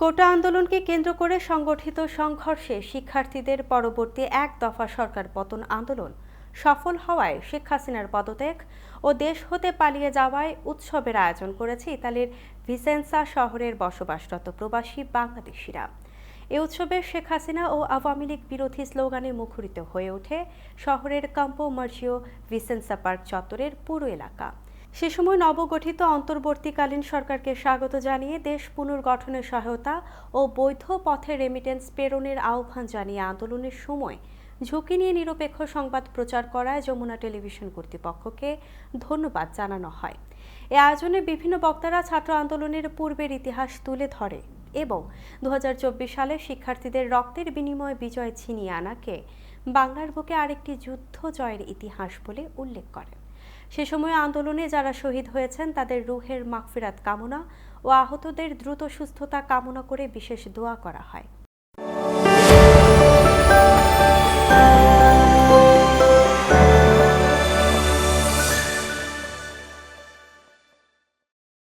কোটা আন্দোলনকে কেন্দ্র করে সংগঠিত সংঘর্ষে শিক্ষার্থীদের পরবর্তী এক দফা সরকার পতন আন্দোলন সফল হওয়ায় শেখ হাসিনার পদত্যাগ ও দেশ হতে পালিয়ে যাওয়ায় উৎসবের আয়োজন করেছে ইতালির ভিসেন্সা শহরের বসবাসরত প্রবাসী বাংলাদেশিরা। এ উৎসবে শেখ হাসিনা ও আওয়ামী লীগ বিরোধী স্লোগানে মুখরিত হয়ে ওঠে শহরের কাম্পো মার্জিও ভিসেন্সা পার্ক চত্বরের পুরো এলাকা। সে সময় নবগঠিত অন্তর্বর্তীকালীন সরকারকে স্বাগত জানিয়ে দেশ পুনর্গঠনের সহায়তা ও বৈধ পথে রেমিটেন্স প্রেরণের আহ্বান জানিয়ে আন্দোলনের সময় ঝুঁকি নিয়ে নিরপেক্ষ সংবাদ প্রচার করায় যমুনা টেলিভিশন কর্তৃপক্ষকে ধন্যবাদ জানানো হয়। এ আয়োজনে বিভিন্ন বক্তারা ছাত্র আন্দোলনের পূর্বের ইতিহাস তুলে ধরে এবং দু হাজার চব্বিশ সালে শিক্ষার্থীদের রক্তের বিনিময়ে বিজয় ছিনিয়ে আনাকে বাংলার বুকে আরেকটি যুদ্ধ জয়ের ইতিহাস বলে উল্লেখ করে সে সময় আন্দোলনে যারা শহীদ হয়েছেন, তাদের রুহের মাগফিরাত কামনা ও আহতদের দ্রুত সুস্থতা কামনা করে বিশেষ দোয়া করা হয়।